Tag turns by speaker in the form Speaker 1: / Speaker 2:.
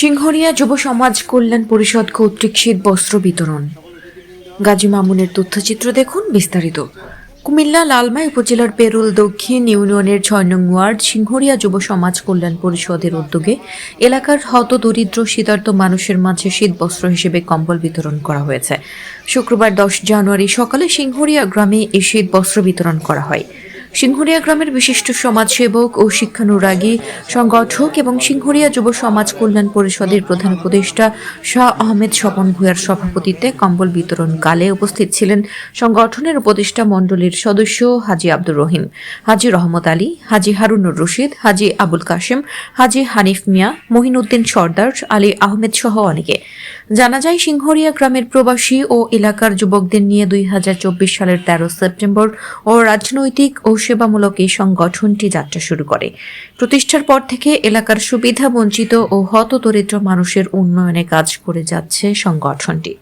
Speaker 1: সিংহরিয়া যুব সমাজ কল্যাণ পরিষদ কর্তৃক শীত বস্ত্র বিতরণ। গাজী মামুনের তথ্যচিত্র দেখুন বিস্তারিত। কুমিল্লা লালমাই উপজেলার পেরুল দক্ষিণ ইউনিয়নের ছয় নং ওয়ার্ড সিংহরিয়া যুব সমাজ কল্যাণ পরিষদের উদ্যোগে এলাকার হত দরিদ্র, শীতার্ত মানুষের মাঝে শীত বস্ত্র হিসেবে কম্বল বিতরণ করা হয়েছে। শুক্রবার দশ জানুয়ারি সকালে সিংহরিয়া গ্রামে এই শীত বস্ত্র বিতরণ করা হয়। সিংহরিয়া গ্রামের বিশিষ্ট সমাজসেবক ও শিক্ষানুরাগী, সংগঠক এবং সিংহরিয়া যুব সমাজ কল্যাণ পরিষদের প্রধান উপদেষ্টা শাহ আহমেদ স্বপন ভূয়ার সভাপতিত্বে কম্বল বিতরণকালে উপস্থিত ছিলেন সংগঠনের উপদেষ্টা মণ্ডলীর সদস্য হাজি আব্দুর রহিম, হাজি রহমত আলী, হাজি হারুনুর রশিদ, হাজি আবুল কাশেম, হাজি হানিফ মিয়া, মহিনুদ্দিন সর্দার, আলী আহমেদ সহ অনেকে। জানা যায়, সিংহরিয়া গ্রামের প্রবাসী ও এলাকার যুবকদের নিয়ে দুই হাজার চব্বিশ সালের তেরো সেপ্টেম্বর ও রাজনৈতিক ও সেবামূলক এই সংগঠনটি যাত্রা শুরু করে। প্রতিষ্ঠার পর থেকে এলাকার সুবিধা, বঞ্চিত ও হত দরিদ্র মানুষের উন্নয়নে কাজ করে যাচ্ছে সংগঠনটি।